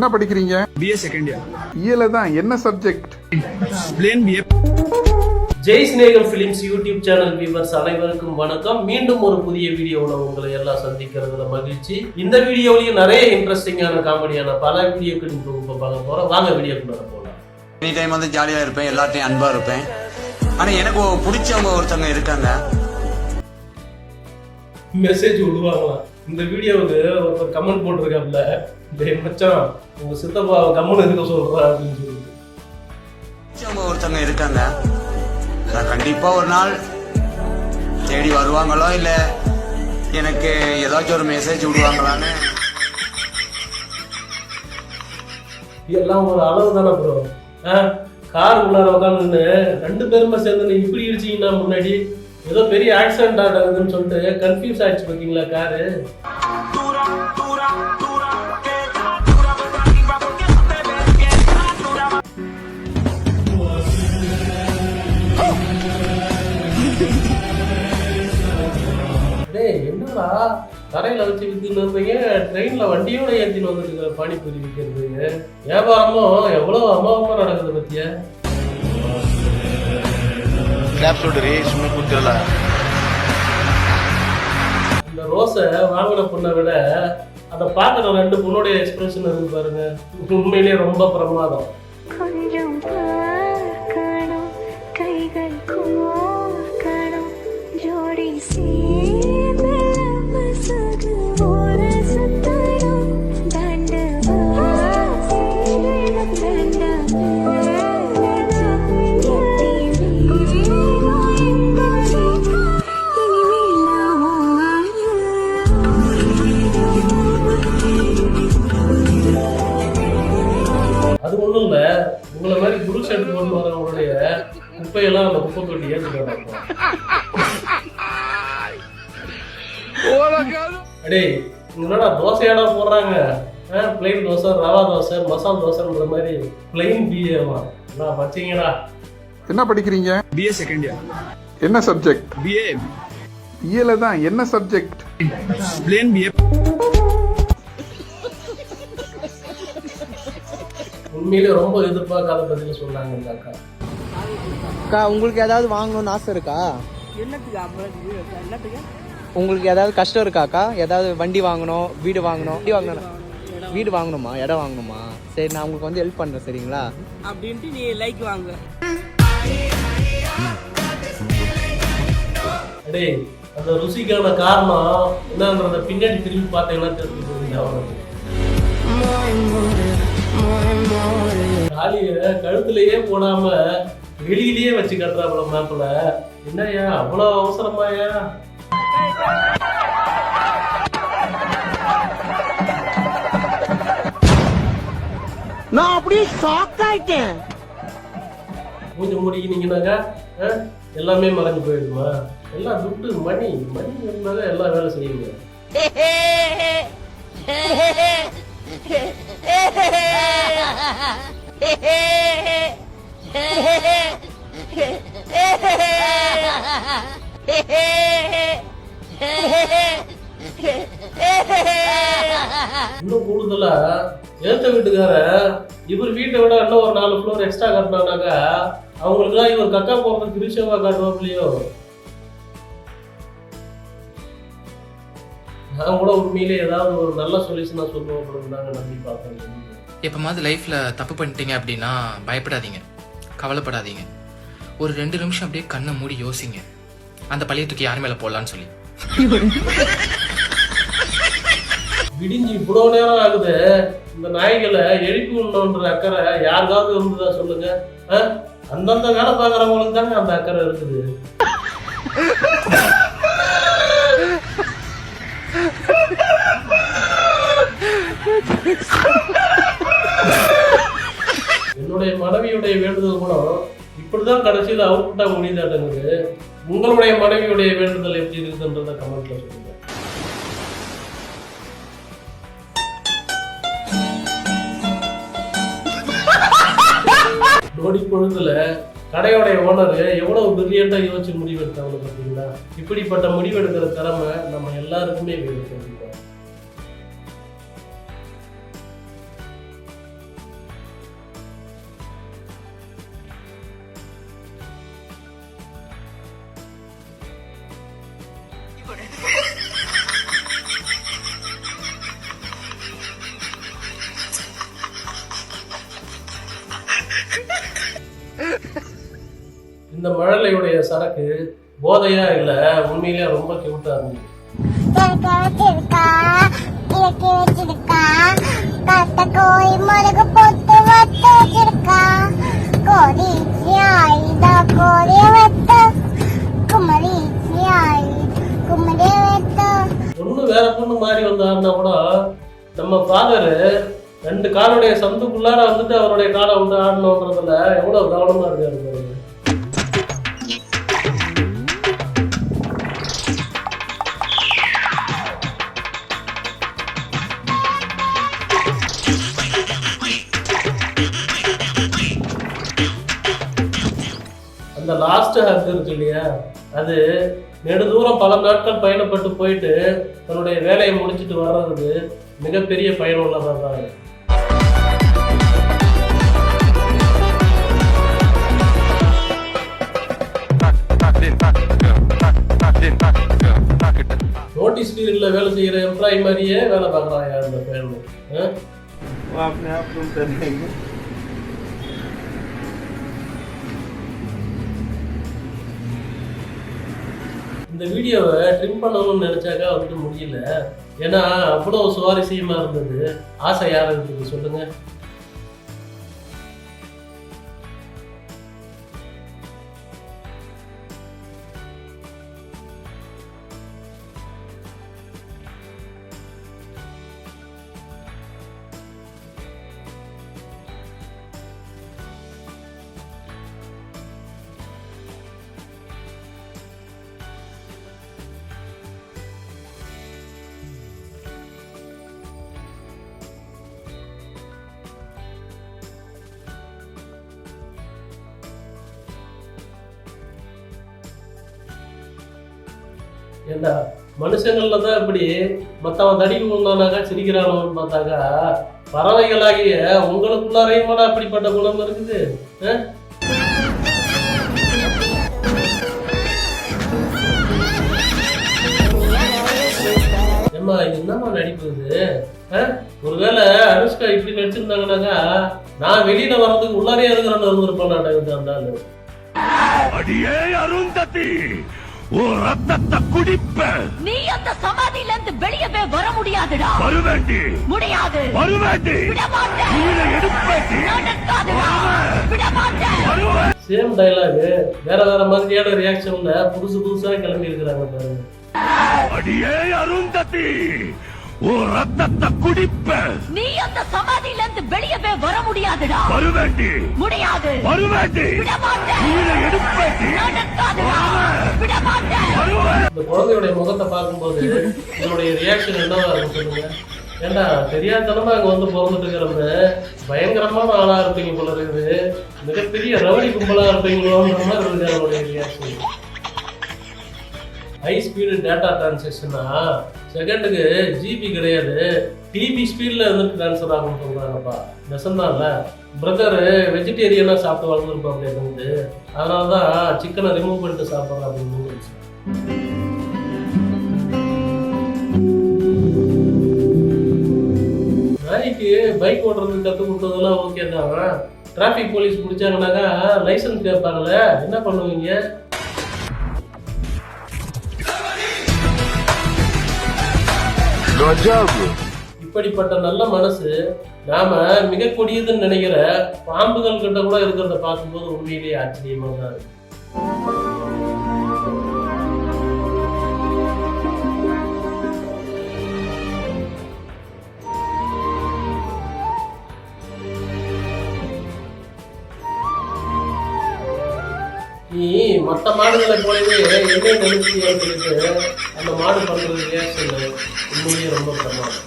என்ன படிக்கிறீங்க? BA second year இயல தான். என்ன சப்ஜெக்ட் பிளேன் பிஏ ஜெய் சிநேகம் ஃபிலிம்ஸ் யூடியூப் சேனல் வியூவர்ஸ் அனைவருக்கும் வணக்கம். மீண்டும் ஒரு புதிய வீடியோவில் உங்களை எல்லாம் சந்திக்கிறதுல மகிழ்ச்சி. இந்த வீடியோலயும் நிறைய இன்ட்ரெஸ்டிங்கான காமெடியான பல வீடியோக்களின் தொகுப்பை பார்க்க போறோம். வாங்க வீடியோக்குள்ள போகலாம் எனி டைம் வந்து ஜாலியாக இருப்பேன். எல்லார்ட்டையும் அன்பாக இருப்பேன். ஆனால் எனக்கு பிடிச்சவங்க ஒருத்தவங்க இருக்காங்க. மெசேஜ் விடுவாங்களாம் இந்த வீடியோவுக்கு ஒருத்தர் கமெண்ட் போட்டிருக்காப்ல டேய் மச்சான் உங்க சித்தப்பா கம்மன் இருக்க சொல்றா அப்படின்னு சொல்லிட்டு. ஒருத்தவங்க இருக்காங்க. நான் கண்டிப்பாக ஒரு நாள் தேடி வருவாங்களோ இல்லை எனக்கு ஏதாச்சும் ஒரு மெசேஜ் விடுவாங்களான்னு எல்லாம் ஒரு அளவு தானே ப்ரோ கார் உள்ளார உட்காந்துன்னு ரெண்டு பேருமே சேர்ந்து இப்படி இடிச்சீங்கன்னா முன்னாடி ஏதோ பெரிய ஆக்சிடென்ட் ஆகுதுன்னு சொல்லிட்டு கன்ஃபியூஸ் ஆயிடுச்சு பார்த்தீங்களா காரு டேய் என்னடா? தரையில வச்சு வித்துன்னு இருந்தீங்க. ட்ரெயின்ல வண்டியோட ஏத்தின்னு வந்துருக்க பானிபூரி விற்கிறது வியாபாரமும் எவ்வளவு அமோகமா நடக்குது பத்தியா? கிளாப்ஸ் விடுறி சும்மா கூத்திரல இந்த ரோஸை வாங்கின பொண்ணை விட அதை பார்க்குற ரெண்டு பொண்ணுடைய எக்ஸ்பிரஷன் இருக்கு பாருங்க. உண்மையிலேயே ரொம்ப பிரமாதம். அது ஒன்றும் இல்லை. உங்களை மாதிரி குரு ஷர்ட் போட்டு வரவங்களுடைய குப்பையெல்லாம் அந்த குப்பை தொட்டி ஏற்றுக்கிறாங்க அடே என்னடா தோசையாடா போடுறாங்க? பிளெயின் தோசை ரவா தோசை மசால் தோசைன்ற மாதிரி பிளெயின் பிஏவா நான் பச்சைங்கடா என்ன படிக்கிறீங்க? பிஏ செகண்ட் இயர் என்ன சப்ஜெக்ட் பிஏ இயல தான் என்ன சப்ஜெக்ட் பிளேன் பிஏ உண்மையிலே ரொம்ப எதிர்பார்க்காத பதில சொன்னாங்க இந்த அக்கா. அக்கா உங்களுக்கு ஏதாவது வாங்கணும்னு ஆசை இருக்கா? உங்களுக்கு ஏதாவது கஷ்டம் இருக்காக்கா ஏதாவது வண்டி வாங்கணும் வீடு வாங்கணும்? வண்டி வாங்கணும். வீடு வாங்கணுமா? இடம் வாங்கணுமா? சரி நான் உங்களுக்கு வந்து ஹெல்ப் பண்ணுறேன் சரிங்களா? அப்படின்ட்டு நீ லைக் வாங்க அடே அந்த ருசிக்கான காரணம் என்னன்றத பின்னாடி திரும்பி பார்த்தீங்கன்னா தாலிய கழுத்துலயே போடாம வெளியிலேயே வச்சு கட்டுறாப்புல மேப்ல என்னய்யா அவ்வளவு அவசரமாயா நான் அப்படியே ஷாக் ஆயிட்டேன். பூஜை முடிக்கினீங்கன்னாக்கா ஆ, எல்லாமே மறைஞ்சு போயிடுமா? எல்லாம் துட்டு மணி மணி இருந்தாங்க எல்லா வேலை செய்யுங்க. இன்னும் கூடுதலா ஏத்த வீட்டுக்கார இவர் வீட்டை விட இன்னும் ஒரு நாலு ஃப்ளோர் எக்ஸ்ட்ரா கட்டினாக்கா அவங்களுக்குலாம் இவர் கக்கா போகிறது திருச்சவா காட்டுவாப்லையோ நான் கூட உண்மையிலே ஏதாவது ஒரு நல்ல சொல்யூஷனா சொல்லுவோம் அப்படின்னு தாங்க நம்பி பார்த்தேன் எப்போமாவது லைஃப்பில் தப்பு பண்ணிட்டீங்க அப்படின்னா பயப்படாதீங்க. கவலைப்படாதீங்க. ஒரு ரெண்டு நிமிஷம் அப்படியே கண்ணை மூடி யோசிங்க. அந்த பழைய தூக்கி யார் மேலே போடலான்னு சொல்லி. விடிஞ்சு இவ்வளோ நேரம் ஆகுது. இந்த நாய்களை எழுப்பி விடணுன்ற அக்கறை யாருக்காவது இருந்ததா சொல்லுங்க? அந்தந்த வேலை பார்க்குறவங்களுக்கு தாங்க அந்த அக்கறை இருக்குது. என்னுடைய மனைவியுடைய வேண்டுதல் கூட இப்படிதான் கடைசியில் அவுட்புட்டா முடியுதாட்டங்குது உங்களுடைய மனைவியுடைய வேண்டுதல் எப்படி இருக்குதுன்றத கமெண்ட்ல சொல்லுங்க. நொடி பொழுதுல கடையோடைய ஓனர் எவ்வளவு பிரில்லியண்டா யோசிச்சு முடிவு எடுத்தாங்க பார்த்தீங்களா இப்படிப்பட்ட முடிவு எடுக்கிற திறமை நம்ம எல்லாருக்குமே வேணும். போடு இந்த மழலையுடைய சரக்கு போதையா இல்ல? உண்மையிலேயே ரொம்ப கியூட்டா இருந்துச்சு அவருடைய சந்துக்குள்ளார வந்துட்டு அவருடைய காலை விட்டு ஆடணுன்றதுல எவ்வளவு கவனமா இருக்காரு அந்த லாஸ்ட் ஹக் இருக்கு இல்லையா? அது நெடுதூரம் பல நாட்கள் பயணப்பட்டு போயிட்டு தன்னுடைய வேலையை முடிச்சிட்டு வர்றதுக்கு மிகப்பெரிய பயனுள்ளதாக தான் நோட்டீஸ் பீரியட்ல வேலை செய்யற எம்ப்ளாயி மாதிரியே வேலை பார்க்குறாங்க அந்த ஃபேமிலி இந்த வீடியோவை ட்ரிம் பண்ணணும்னு நினைச்சாக்கா வந்துட்டு முடியல. ஏன்னா அவ்வளோ சுவாரஸ்யமா இருந்தது. ஆசை யார் இருந்தது சொல்லுங்க. ஏண்டா மனுஷங்களில் தான் இப்படி மற்றவன் தடி கொண்டானாக்கா சிரிக்கிறானோன்னு பார்த்தாக்கா பறவைகளாகிய உங்களுக்குள்ளாரையும் கூட அப்படிப்பட்ட குணம் இருக்குது ஆ? ஏம்மா இது என்னம்மா நடிப்பு இது ஆ? ஒருவேளை அனுஷ்கா இப்படி நடிச்சிருந்தாங்கன்னாக்கா நான் வெளியில வர்றதுக்கு உள்ளாரே இருக்கிறேன்னு இருந்திருப்பேன் நான் அந்த ஆளு அடியே அருந்ததி ஓ ரத்தத்தை குடிப்ப. நீ அந்த சமாதியில இருந்து வெளியவே வர முடியாதுடா. வருவேண்டி. முடியாது. வருவேண்டி. விட மாட்டேன் கீழே எடுப்பேண்டி நடக்காதுடா விட மாட்டேன் வருவேன். சேம் டைலாக் வேற வேற மாதிரியான ரியாக்ஷன்ல புதுசு புதுசா கிளம்பி இருக்கிறாங்க பாருங்க. அடியே அருந்ததி. ஓ ரத்தத்தை குடிப்ப. நீ அந்த சமாதியில இருந்து வெளியவே வர முடியாதுடா. வருவேண்டி. முடியாது. வருவேண்டி. விட மாட்டேன் கீழே எடுப்பேண்டி. நடக்காதுடா. விட மாட்டேன் வருவேன். இந்த குழந்தையுடைய முகத்தை பார்க்கும்போது இதனுடைய ரியாக்ஷன் என்னவா இருக்கும் சொல்லுங்க. ஏண்டா தெரியாதனமா அங்க வந்து பிறந்துட்டு இருக்கிறவங்க பயங்கரமான ஆளா இருப்பீங்க போல இருக்குது. மிகப்பெரிய ரவுடி கும்பலா இருப்பீங்களோன்ற மாதிரி இருக்கு ரியாக்ஷன் ஹை ஸ்பீடு டேட்டா டிரான்சாக்ஷனா செகண்டுக்கு ஜிபி கிடையாது. டிபி ஸ்பீடில் வந்து ட்ரான்ஸ்ஃபர் ஆகும்னு சொல்கிறாங்கப்பா நெசந்தான்ல பிரதரு வெஜிடேரியனாக சாப்பிட்டு வளர்ந்துருப்போம் அப்படின்னு அதனால தான் சிக்கனை ரிமூவ் பண்ணிட்டு சாப்பிட்றேன் அப்படின்னு நாய்க்கு பைக் ஓட்டுறதுக்கு கற்றுக் கொடுத்ததெல்லாம் ஓகே தான். டிராஃபிக் போலீஸ் பிடிச்சாங்கனாக்கா லைசன்ஸ் கேட்பாங்கல்ல. என்ன பண்ணுவீங்க? இப்படிப்பட்ட நல்ல மனசு நாம மிக கொடியதுன்னு நினைக்கிற பாம்புகள் கிட்ட கூட இருக்கிறத பார்க்கும்போது உண்மையிலேயே ஆச்சரியமா தான் இருக்கு. நீ மற்ற மாடுகளை போலவே என்ன நினைச்சு அந்த மாடு பண்றது ரியாக்ஷன் உண்மையிலேயே ரொம்ப பிரமாதம்.